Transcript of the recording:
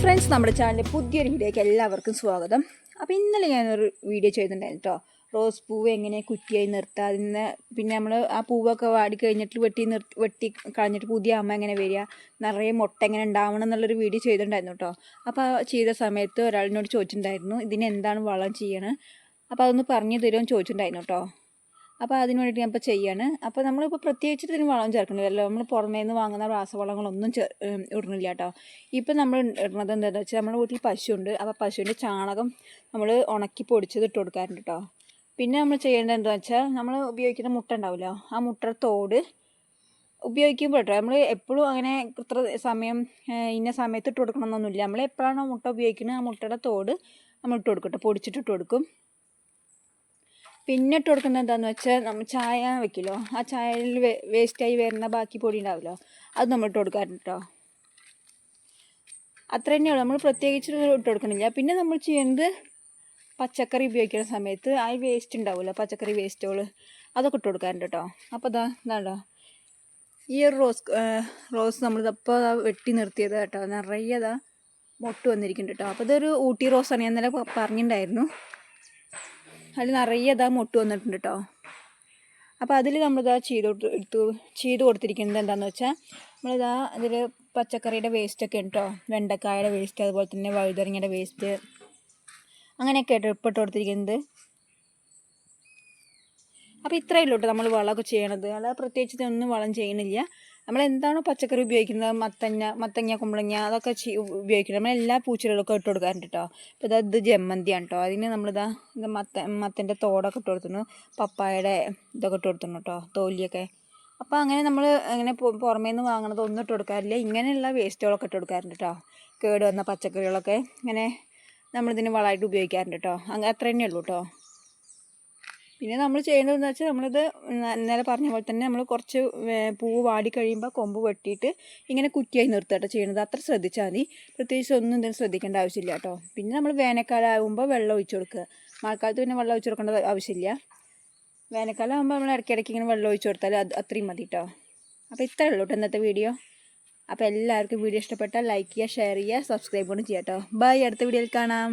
Friends നമ്മുടെ ചാനലിൽ പുതിയൊരു വീഡിയോയ്ക്ക് എല്ലാവർക്കും സ്വാഗതം. അപ്പോൾ ഇന്നലെ ഞാനൊരു വീഡിയോ ചെയ്തിട്ടുണ്ടായിരുന്നു കേട്ടോ റോസ് പൂവ് എങ്ങനെ കുറ്റിയായി നിർത്തുക അതിൽ നിന്ന് പിന്നെ നമ്മൾ ആ പൂവൊക്കെ വാടി കഴിഞ്ഞിട്ട് വെട്ടി നിർ വെട്ടി കളഞ്ഞിട്ട് പുതിയ അമ്മ എങ്ങനെ വരിക നിറയെ മുട്ട എങ്ങനെ ഉണ്ടാവണം എന്നുള്ളൊരു വീഡിയോ ചെയ്തിട്ടുണ്ടായിരുന്നു കേട്ടോ അപ്പോൾ ചെയ്ത സമയത്ത് ഒരാളിനോട് ചോദിച്ചിട്ടുണ്ടായിരുന്നു ഇതിന് എന്താണ് വളം ചെയ്യണത് അപ്പോൾ അതൊന്ന് പറഞ്ഞു തരുമെന്ന് ചോദിച്ചിട്ടുണ്ടായിരുന്നു കേട്ടോ അപ്പോൾ അതിന് വേണ്ടിയിട്ട് ഞാൻ ഇപ്പോൾ ചെയ്യാണ്. അപ്പോൾ നമ്മളിപ്പോൾ പ്രത്യേകിച്ച് ഇതിന് വളം ചേർക്കണില്ലല്ലോ നമ്മൾ പുറമേ നിന്ന് വാങ്ങുന്ന രാസവളങ്ങളൊന്നും ചേ ഇടുന്നില്ല കേട്ടോ. ഇപ്പം നമ്മൾ ഇടുന്നത് എന്താണെന്ന് വെച്ചാൽ നമ്മുടെ വീട്ടിൽ പശുവുണ്ട് അപ്പോൾ പശുവിന്റെ ചാണകം നമ്മൾ ഉണക്കി പൊടിച്ചത് ഇട്ട് കൊടുക്കാറുണ്ട് കേട്ടോ. പിന്നെ നമ്മൾ ചെയ്യേണ്ടത് എന്താണെന്ന് വെച്ചാൽ നമ്മൾ ഉപയോഗിക്കുന്ന മുട്ട ഉണ്ടാവില്ലോ. ആ മുട്ട തോട് ഉപയോഗിക്കുമ്പോൾ കേട്ടോ നമ്മൾ എപ്പോഴും അങ്ങനെ ഇത്ര സമയം ഇന്ന സമയത്ത് ഇട്ട് കൊടുക്കണമെന്നൊന്നുമില്ല നമ്മൾ എപ്പോഴാണോ മുട്ട ഉപയോഗിക്കുന്നത് ആ മുട്ടയുടെ തോട് നമ്മൾ ഇട്ട് കൊടുക്കും കേട്ടോ. പൊടിച്ചിട്ട് ഇട്ട് കൊടുക്കും. പിന്നെ ഇട്ട് കൊടുക്കുന്നത് എന്താണെന്ന് വെച്ചാൽ നമ്മൾ ചായ വെക്കില്ലോ. ആ ചായയിൽ വേസ്റ്റായി വരുന്ന ബാക്കി പൊടി ഉണ്ടാവില്ലോ അത് നമ്മൾ ഇട്ട് കൊടുക്കാറുണ്ട് കേട്ടോ അത്ര തന്നെയുള്ളൂ നമ്മൾ പ്രത്യേകിച്ച് ഇട്ട് കൊടുക്കുന്നില്ല പിന്നെ നമ്മൾ ചെയ്യുന്നത് പച്ചക്കറി ഉപയോഗിക്കുന്ന സമയത്ത് ആ വേസ്റ്റ് ഉണ്ടാവുമല്ലോ പച്ചക്കറി വേസ്റ്റുകൾ അതൊക്കെ ഇട്ട് കൊടുക്കാറുണ്ട് കേട്ടോ അപ്പോൾ ഇതാ ഇതാണ്ടോ. ഈ ഒരു റോസ് റോസ് നമ്മളിതപ്പോൾ വെട്ടി നിർത്തിയത് കേട്ടോ. നിറയെ അതാ മൊട്ട് വന്നിരിക്കുന്നുണ്ട് കേട്ടോ. അപ്പോൾ ഇതൊരു ഊട്ടി റോസാണ്. ഞാൻ ഇന്നലെ പറഞ്ഞിട്ടുണ്ടായിരുന്നു അതിൽ നിറയെ ഇതാ മൊട്ട് വന്നിട്ടുണ്ട് കേട്ടോ അപ്പോൾ അതിൽ നമ്മളിതാ ചെയ്ത് എടുത്തു ചെയ്ത് കൊടുത്തിരിക്കുന്നത് എന്താണെന്ന് വെച്ചാൽ നമ്മളിതാ അതിൽ പച്ചക്കറിയുടെ വേസ്റ്റൊക്കെ ഉണ്ട് കേട്ടോ വെണ്ടക്കായുടെ വേസ്റ്റ് അതുപോലെ തന്നെ വഴുതറിങ്ങയുടെ വേസ്റ്റ് അങ്ങനെയൊക്കെ ആയിട്ട് ഇപ്പിട്ട് കൊടുത്തിരിക്കുന്നത്. അപ്പോൾ ഇത്രയേ ഉള്ളൂ നമ്മൾ വളമൊക്കെ ചെയ്യണത്. അല്ലാതെ പ്രത്യേകിച്ച് ഒന്നും വളം ചെയ്യണില്ല നമ്മൾ എന്താണോ പച്ചക്കറി ഉപയോഗിക്കുന്നത് മത്തങ്ങ മത്തങ്ങ കുമ്പളങ്ങ അതൊക്കെ ഉപയോഗിക്കുന്നത്. നമ്മൾ എല്ലാ പൂച്ചെടികളൊക്കെ ഇട്ട് കൊടുക്കാറുണ്ട് കേട്ടോ ഇപ്പോൾ ഇതാ ഇത് ജമ്മന്തിയാണ് കേട്ടോ അതിന് നമ്മളിതാ ഇത് മത്ത മത്തന്റെ തോടൊക്കെ ഇട്ട് കൊടുത്തുന്നു പപ്പായയുടെ ഇതൊക്കെ ഇട്ട് കൊടുത്തുന്നു കേട്ടോ തോലിയൊക്കെ. അപ്പോൾ അങ്ങനെ നമ്മൾ അങ്ങനെ പുറമേ നിന്ന് വാങ്ങണത് ഒന്നും ഇട്ട് കൊടുക്കാറില്ല. ഇങ്ങനെയുള്ള വേസ്റ്റുകളൊക്കെ ഇട്ട് കൊടുക്കാറുണ്ട് കേട്ടോ കേട് വന്ന പച്ചക്കറികളൊക്കെ ഇങ്ങനെ നമ്മളിതിന് വളമായിട്ട് ഉപയോഗിക്കാറുണ്ട് കേട്ടോ അങ്ങനെ അത്ര തന്നെ ഉള്ളൂ കേട്ടോ പിന്നെ നമ്മൾ ചെയ്യേണ്ടതെന്ന് വെച്ചാൽ നമ്മളിത് ഇന്നലെ പറഞ്ഞ പോലെ തന്നെ നമ്മൾ കുറച്ച് പൂവ് വാടി കഴിയുമ്പോൾ കൊമ്പ് വെട്ടിയിട്ട് ഇങ്ങനെ കുറ്റിയായി നിർത്തുക ചെയ്യണത്. അത്ര ശ്രദ്ധിച്ചാൽ മതി. പ്രത്യേകിച്ച് ഒന്നും ഇതിന് ശ്രദ്ധിക്കേണ്ട ആവശ്യമില്ല കേട്ടോ പിന്നെ നമ്മൾ വേനൽക്കാലം ആകുമ്പോൾ വെള്ളം ഒഴിച്ചു കൊടുക്കുക. മഴക്കാലത്ത് പിന്നെ വെള്ളം ഒഴിച്ചു കൊടുക്കേണ്ട ആവശ്യമില്ല. വേനൽക്കാലം ആകുമ്പോൾ നമ്മൾ ഇടയ്ക്കിടയ്ക്ക് ഇങ്ങനെ വെള്ളം ഒഴിച്ചു കൊടുത്താൽ അത് അത്രയും മതി കേട്ടോ അപ്പോൾ ഇത്രയേ ഉള്ളൂ കേട്ടോ ഇന്നത്തെ വീഡിയോ. അപ്പോൾ എല്ലാവർക്കും വീഡിയോ ഇഷ്ടപ്പെട്ടാൽ ലൈക്ക് ചെയ്യുക ഷെയർ ചെയ്യുക സബ്സ്ക്രൈബ് കൂടി ചെയ്യാം കേട്ടോ ബൈ. അടുത്ത വീഡിയോയിൽ കാണാം.